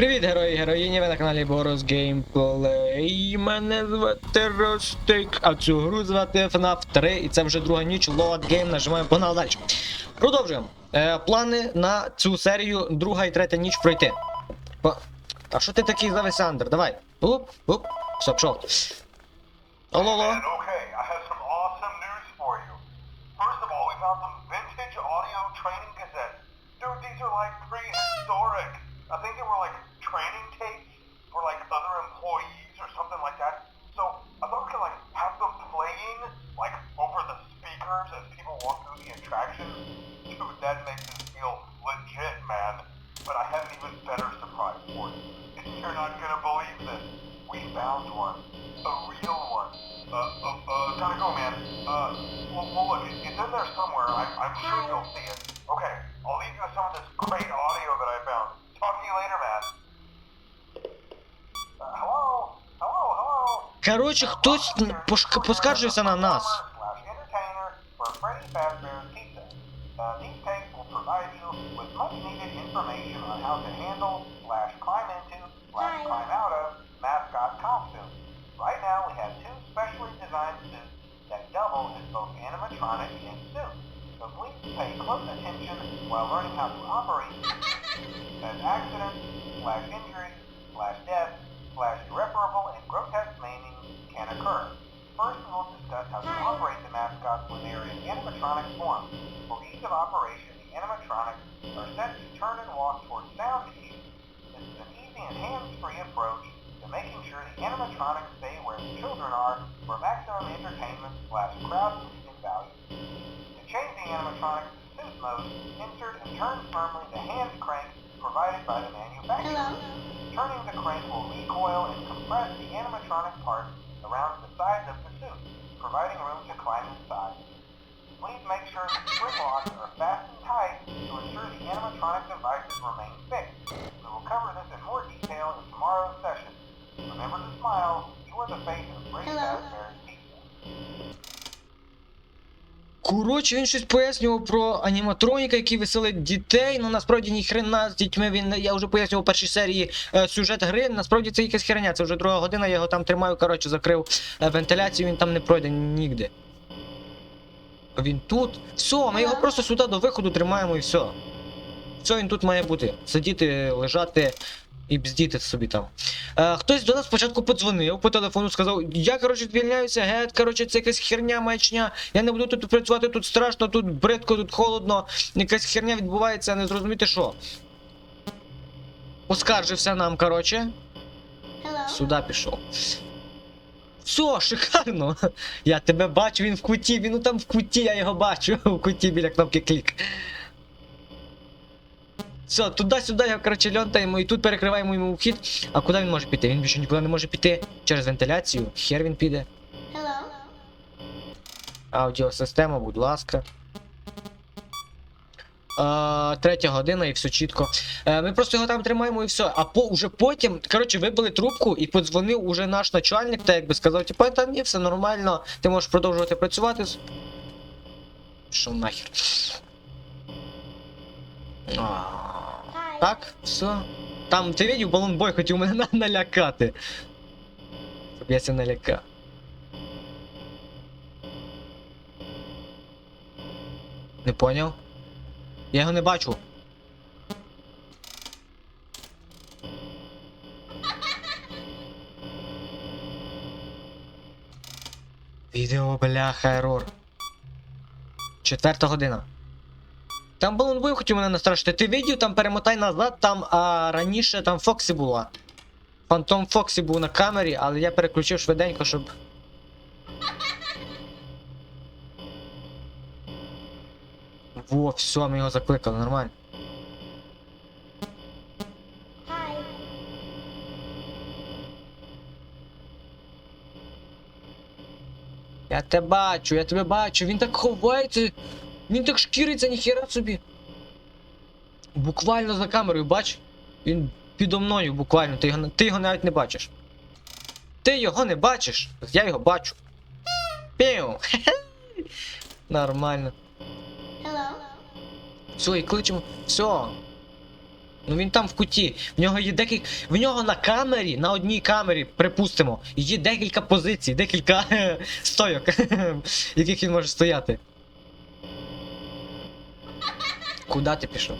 Привіт, герої, героїні, ви на каналі Boros Gameplay. Мене звати Ростик, а цю гру звати FNAF 3, і це вже друга ніч, Load Game, нажимаємо, погнали далі. Продовжуємо. Е, плани на цю серію друга і третя ніч пройти. По... А що ти такий за Весандр? Давай. Уп, уп. Все, пішов. Алло, алло. I think they were like planning take animatronic and suit. So please pay close attention while learning how to operate as accidents slash injuries suit mode, insert and turn firmly the hand crank provided by the manufacturer. Hello? Turning the crank will recoil and compress the animatronic parts around the sides of the suit, providing room to climb inside. Please make sure the spring locks are fastened tight to ensure the animatronic devices remain fixed. We will cover this in more detail in tomorrow's session. Remember to smile. Коротше, він щось пояснював про аніматроніка, який веселить дітей. Ну насправді ніхрена з дітьми він. Я вже пояснював у першій серії е, сюжет гри. Насправді це якась херня. Це вже друга година, я його там тримаю, коротше, закрив е, вентиляцію, він там не пройде нігде. Він тут. Все, ми його просто сюди до виходу тримаємо і все. Все, він тут має бути. Сидіти, лежати і бздіти собі там. Е, хтось до нас спочатку подзвонив по телефону, сказав, я коротше звільняюся, гет, коротше, це якась херня маячня. Я не буду тут працювати, тут страшно, тут бридко, тут холодно, якась херня відбувається, не зрозуміти що. Оскаржився нам, коротше. Сюди пішов. Все, шикарно. Я тебе бачу, він в куті, він ну там в куті, я його бачу, в куті біля кнопки клік. Все, туди-сюди його, коротше, льонтаємо і тут перекриваємо йому вхід. А куди він може піти? Він більше нікуди не може піти через вентиляцію. Хер він піде. Hello? Аудіосистема, будь ласка. Третя година і все чітко. Е, ми просто його там тримаємо і все. А по, уже потім, коротше, вибили трубку і подзвонив уже наш начальник, та якби сказав, типу, та ні, все нормально, ти можеш продовжувати працювати. Що нахер? Так, все. Там ти видів, балонбой хотів мене на- налякати. Щоб я ся налякав. Не поняв? Я його не бачу. Відео, бляха, ерор. Четверта година. Там балонбой хотів мене настрашити. Ти видів, там перемотай назад, там а, раніше там Фоксі була. Фантом Фоксі був на камері, але я переключив швиденько, щоб. Во, все, ми його закликали, нормально. Я тебе бачу, я тебе бачу, він так ховається, він так шкіриться, ніхера собі. Буквально за камерою, бач? Він підо мною буквально, ти його, ти його навіть не бачиш. Ти його не бачиш, я його бачу. Піу. Нормально. Hello? Все, і кличемо. Все. Ну він там в куті. В нього є декілька. В нього на камері, на одній камері, припустимо, є декілька позицій, декілька стойок, яких він може стояти. Куда ти пішов?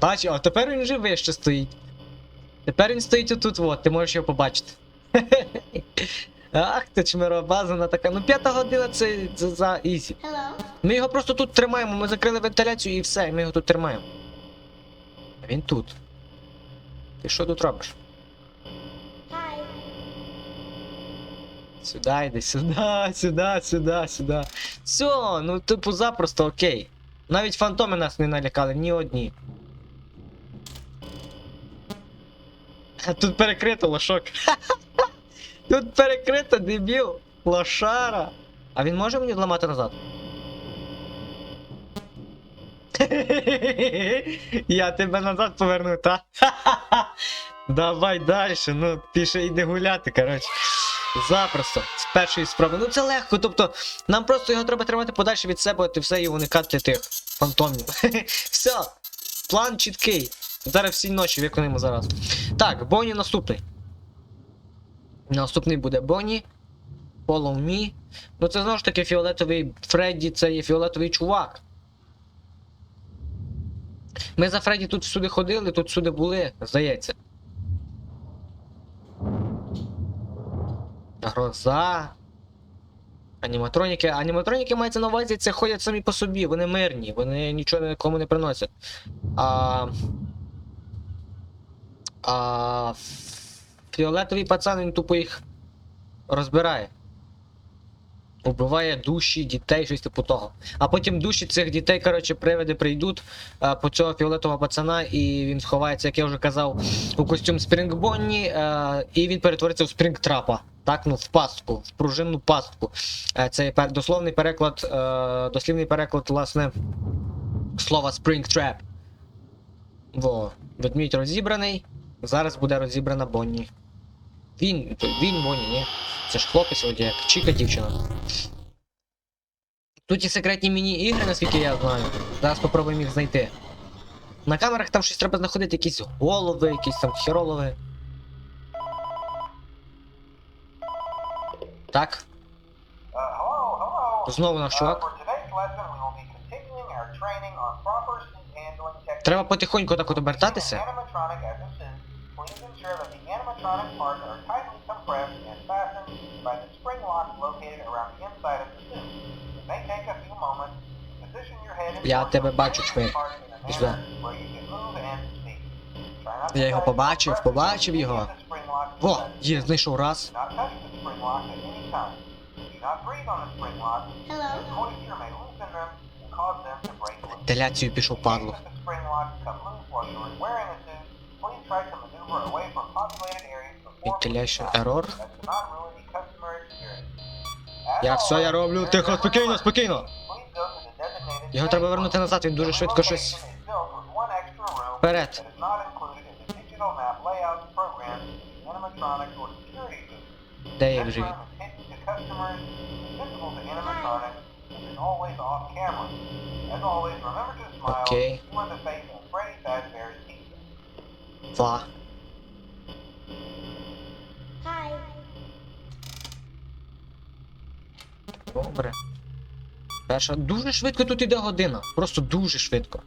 Бачу, а тепер він вже вище стоїть. Тепер він стоїть отут, от, ти можеш його побачити. Ах, ти чмиробазана така. Ну п'ята година це, за ізі. Hello. Ми його просто тут тримаємо, ми закрили вентиляцію і все, і ми його тут тримаємо. А він тут. Ти що тут робиш? Сюди йди, сюди, сюди, сюди, сюди. Все, ну типу запросто окей. Навіть фантоми нас не налякали, ні одні. Тут перекрито лошок. Тут перекрито, дебіл. Лошара. А він може мені зламати назад? Я тебе назад поверну, та? Давай далі, ну ти ще йди гуляти, коротше. Запросто, з першої спроби. Ну це легко, тобто нам просто його треба тримати подальше від себе, от і все і уникати тих фантомів. все, план чіткий. Зараз всі ночі виконуємо зараз. Так, Бонні наступний. Наступний буде Бонні. Follow me. Ну це знову ж таки фіолетовий Фредді, це є фіолетовий чувак. Ми за Фредді тут всюди ходили, тут всюди були, здається. Гроза. Аніматроніки. Аніматроніки мається на увазі, це ходять самі по собі, вони мирні, вони нічого нікому не приносять. А. А. Фіолетовий пацан тупо їх розбирає. Убиває душі дітей, щось типу того. А потім душі цих дітей, коротше, привиди прийдуть а, по цього фіолетового пацана, і він сховається, як я вже казав, у костюм Спрінгбонні, а, і він перетвориться в Спрінгтрапа. Так, ну в пастку, в пружинну пастку. Е, Це дословний переклад, е, дослівний переклад, власне, слова Springtrap. Во, ведмідь розібраний. Зараз буде розібрана Бонні. Він, він Бонні, ні. Це ж хлопець вроді як Чіка дівчина. Тут є секретні міні-ігри, наскільки я знаю. Зараз попробуємо їх знайти. На камерах там щось треба знаходити, якісь голови, якісь там херолови. Так, знову наш чувак. Треба потихоньку так от обертатися. Animatronic parts are tightly compressed and fastened by the spring locks located around the inside of the suit. It may take a few moments position your head and Я тебе бачу, in чмир. parts in a manner where you can move and speak. Try not to Я його touch побачив, побачив його. the spring locks Во, є, знайшов раз. Do not touch the spring locks at any time. Do not breathe on the spring locks, Hello. as moisture may loosen them and cause them to break loose. Вентиляцію пішов In падло. Ventilation error. Я все я роблю, тихо, спокійно, спокійно. Його треба вернути назад, він дуже швидко щось. Вперед. Де я вже? room is Hi. Добре. Перша. Дуже швидко тут іде година. Просто дуже швидко.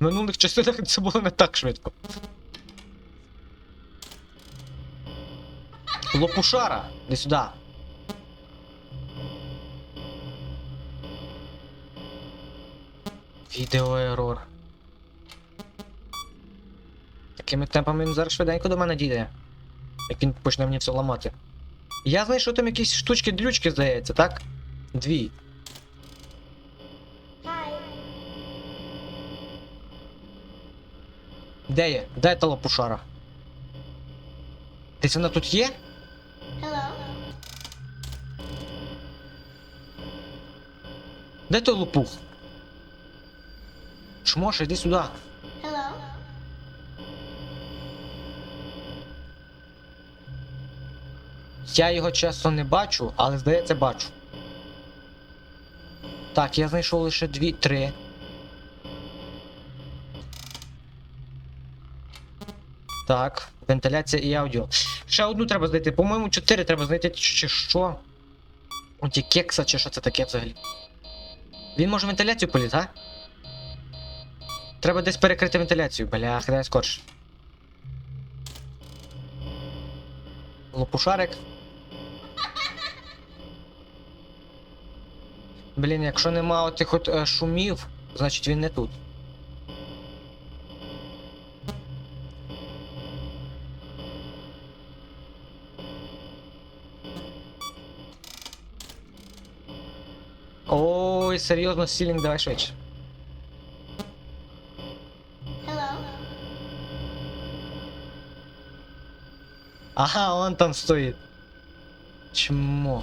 В минулих частинах це було не так швидко. Лопушара, іди сюди. Відеоерор. Такими темпами він зараз швиденько до мене дійде. Як він почне мені все ламати. Я знайшов там якісь штучки-дрючки, здається, так? Дві. Де є? Де та лопушара? Десь вона тут є? Hello. Де той лопух? Шмоша, йди сюди. Я його чесно не бачу, але здається, бачу. Так, я знайшов лише дві, три. Так, вентиляція і аудіо. Ще одну треба знайти. По-моєму, чотири треба знайти, чи що. Оті кекса, чи що це таке взагалі. Він може вентиляцію поліз, а? Треба десь перекрити вентиляцію, блях, хай скорше. Лопушарик. Блін, якщо нема отих от е, шумів, значить він не тут. Ой, серйозно, сілінг, давай швидше. Ага, он там стоїть. Чмо.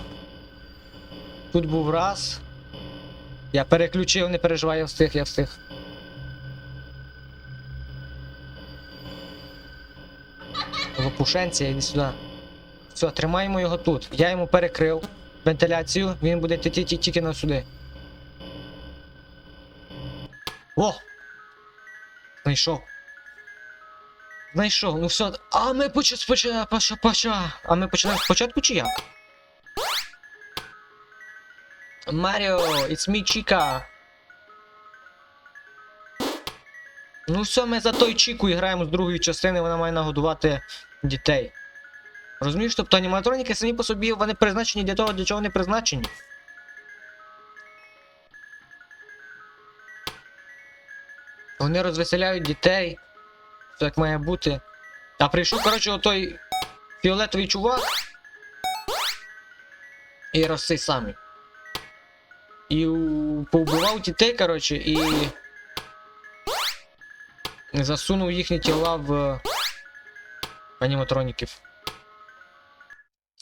Тут був раз. Я переключив, не переживай, я встиг, я встиг. Лопушенці, іди сюди. Все, тримаємо його тут. Я йому перекрив вентиляцію, він буде ті- ті- ті- тільки на сюди. О! Знайшов. Знайшов, ну все. А ми поча споча, поча, поча. А ми починаємо спочатку чи як? Маріо, it's me, Чіка. Ну все, ми за той Чіку граємо з другої частини, вона має нагодувати дітей. Розумієш, тобто аніматроніки самі по собі вони призначені для того, для чого вони призначені. Вони розвеселяють дітей. Все як має бути. А прийшов, коротше, отой фіолетовий чувак. І розсей самі. І повбивав дітей, коротше, і. Засунув їхні тіла в аніматроніків.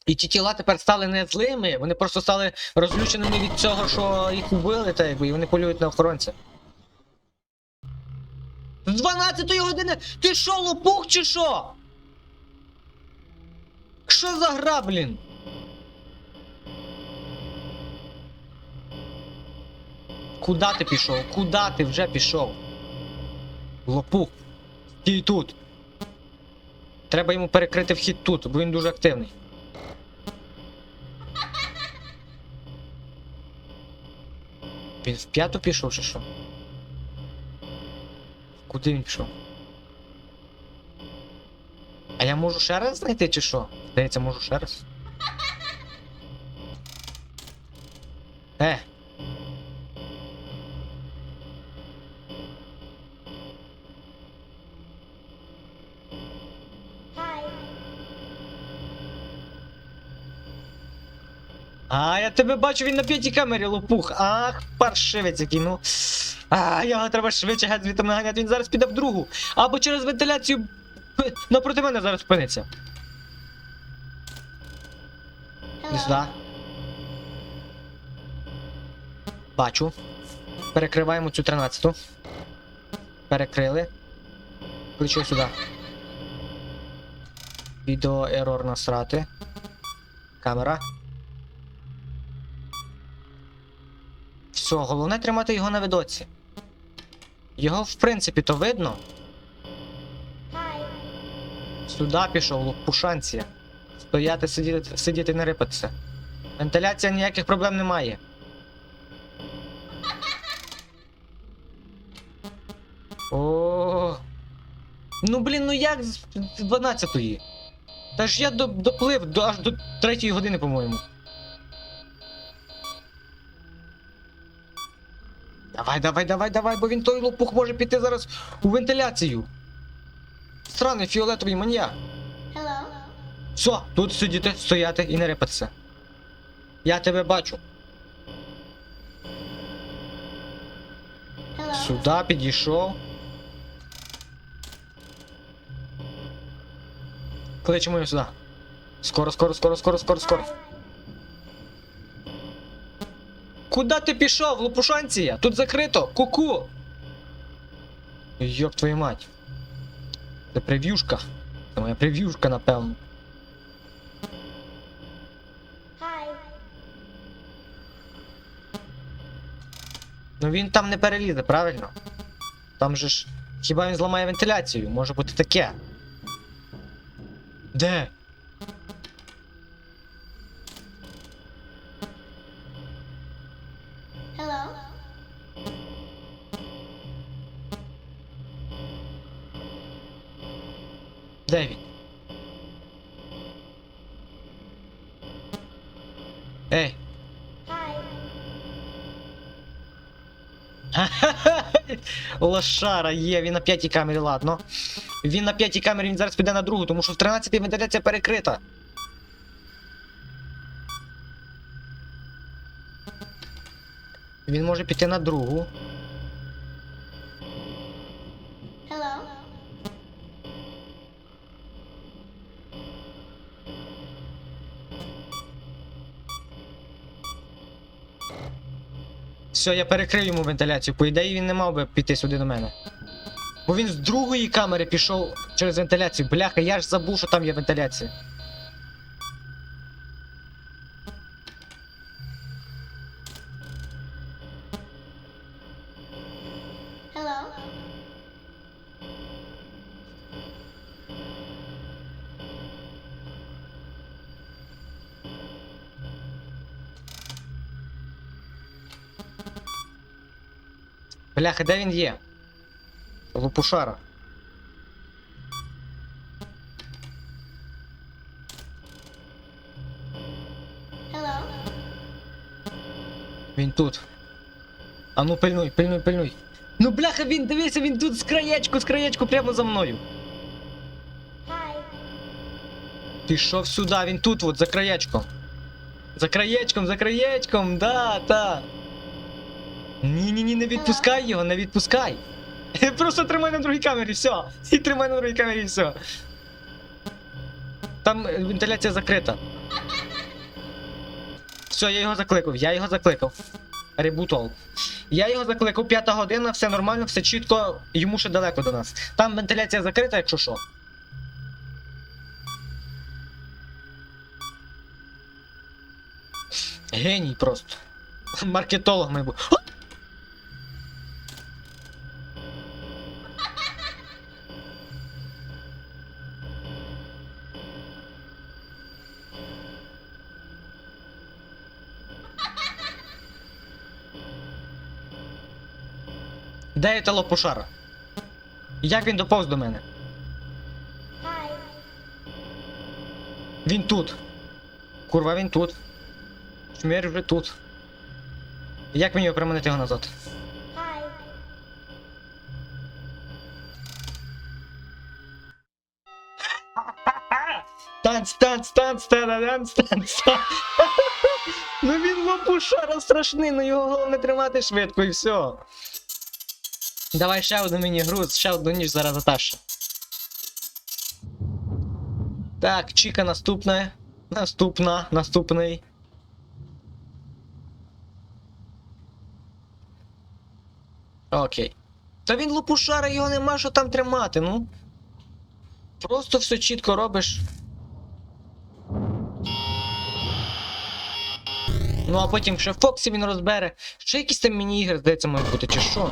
І ті тіла тепер стали не злими, вони просто стали розлюченими від цього, що їх убили, та якби, і вони полюють на охоронця. З 12 години ти що, лопух чи що? Що за гра, блін? Куда ти пішов? Куда ти вже пішов? Лопух. Стій тут. Треба йому перекрити вхід тут, бо він дуже активний. Він в п'яту пішов чи що? Куди він пішов? А я можу ще раз знайти чи що? Здається, можу ще раз. Е. А, я тебе бачу, він на п'ятій камері лопух. Ах, паршивець який, ну. А, його треба швидше геть звідти наганяти, він зараз піде в другу. Або через вентиляцію напроти мене зараз спиниться. Іди сюди. Бачу. Перекриваємо цю 13-ту. Перекрили. Кличу сюди. Відео ерор насрати. Камера. Все, головне тримати його на видоці. Його, в принципі, то видно. Сюди пішов, лопушанці. Стояти, сидіти, сидіти, не рипатися. Вентиляція ніяких проблем немає. О. Ну блін, ну як з 12-ї? Та ж я до, доплив до, аж до 3 години, по-моєму. Давай, давай, давай, давай, бо він той лопух може піти зараз у вентиляцію. Сраний фіолетовий. Hello. Все, тут сидіти, стояти і не рипатися. Я тебе бачу. Сюди підійшов. Кличемо його сюди. Скоро, скоро, скоро, скоро, скоро, скоро. Куда ти пішов, лопушанція? Тут закрито! Ку-ку! Йоп твою мать. Це прев'юшка. Це моя прев'юшка, напевно. Ну він там не перелізе, правильно? Там же ж. Хіба він зламає вентиляцію? Може бути таке. Де? Де він? Ей! Лошара є, він на п'ятій камері, ладно. Він на п'ятій камері, він зараз піде на другу, тому що в 13-й вентиляція перекрита. Він може піти на другу. Все, я перекрив йому вентиляцію. По ідеї він не мав би піти сюди до мене. Бо він з другої камери пішов через вентиляцію. Бляха, я ж забув, що там є вентиляція. Бляха, де він є? Лопушара. Hello? Він тут. А ну пильнуй, пильнуй, пильнуй. Ну бляха, він дивися, він тут з краєчку, з краєчку прямо за мною. Пішов сюди, він тут от, за краєчком. За краєчком, за краєчком, да, та. Ні-ні-ні, не відпускай його, не відпускай. Просто тримай на другій камері, все. І тримай на другій камері, все. Там е, вентиляція закрита. Все, я його закликав, я його закликав. Ребутол. Я його закликав, п'ята година, все нормально, все чітко, йому ще далеко до нас. Там вентиляція закрита, якщо що. Геній просто. Маркетолог має бути. Де є та лопушара? Як він доповз до мене? Він тут. Курва, він тут. Шмір вже тут. Як мені приманити його назад? Танц, танц, танц, танц, танц, танц. Ну він лопушара страшний, ну його головне тримати швидко і все. Давай ще одну міні-груз, ще одну ніж зараз Аташа. Так, Чіка наступна. Наступна, наступний. Окей. Та він лопушара, його нема що там тримати, ну. Просто все чітко робиш. Ну а потім ще Фоксі він розбере. Ще якісь там міні-ігри, здається, мають бути, чи що?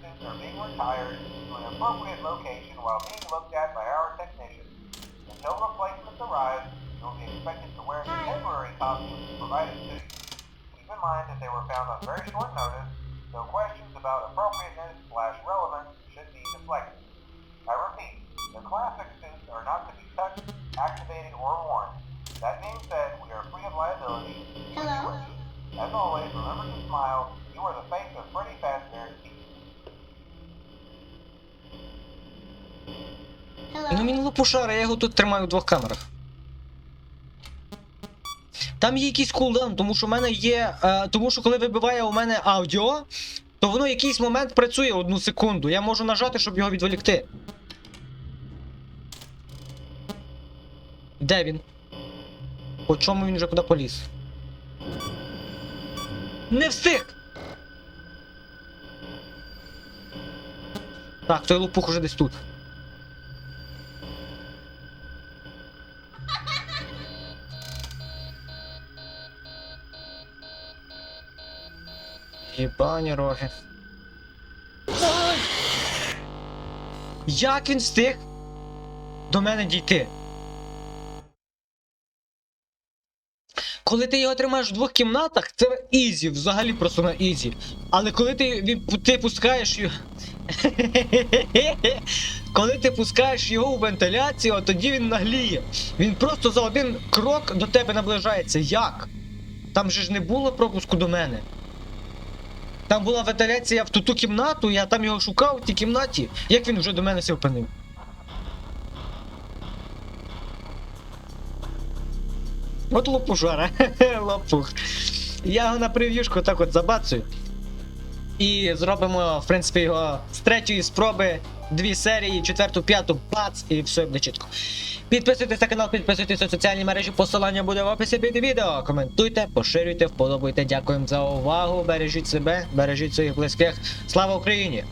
are being retired to an appropriate location while being looked at by our technicians. Until replacements arrive, you will be expected to wear the temporary costumes provided to you. Keep in mind that they were found on very short notice, so questions about appropriateness slash relevance should be deflected. I repeat, the classic suits are not to be touched, activated, or worn. That being said, we are free of liability. Hello? As always, remember to smile. You are the face of Freddy Fazbear's Ну він лопушара, я його тут тримаю в двох камерах. Там є якийсь кулдаун, тому що в мене є. Е, тому що коли вибиває у мене аудіо, то воно якийсь момент працює одну секунду. Я можу нажати, щоб його відволікти. Де він? По чому він вже куди поліз? Не встиг! Так, той лопух уже десь тут. Єбані роги. Як він встиг до мене дійти? Коли ти його тримаєш в двох кімнатах, це ізі, взагалі просто на ізі. Але коли ти, ти пускаєш його. Коли ти пускаєш його у вентиляцію, тоді він нагліє. Він просто за один крок до тебе наближається. Як? Там же ж не було пропуску до мене. Там була вентиляція в ту, ту кімнату, я там його шукав в тій кімнаті. Як він вже до мене сів опинив? От лопушара, лопух. Я його на прев'юшку так от забацую. І зробимо, в принципі, його з третьої спроби дві серії, четверту, п'яту, бац, і все буде чітко. Підписуйтесь на канал, підписуйтесь на соціальні мережі, посилання буде в описі під відео. Коментуйте, поширюйте, вподобайте. Дякуємо за увагу. Бережіть себе, бережіть своїх близьких. Слава Україні!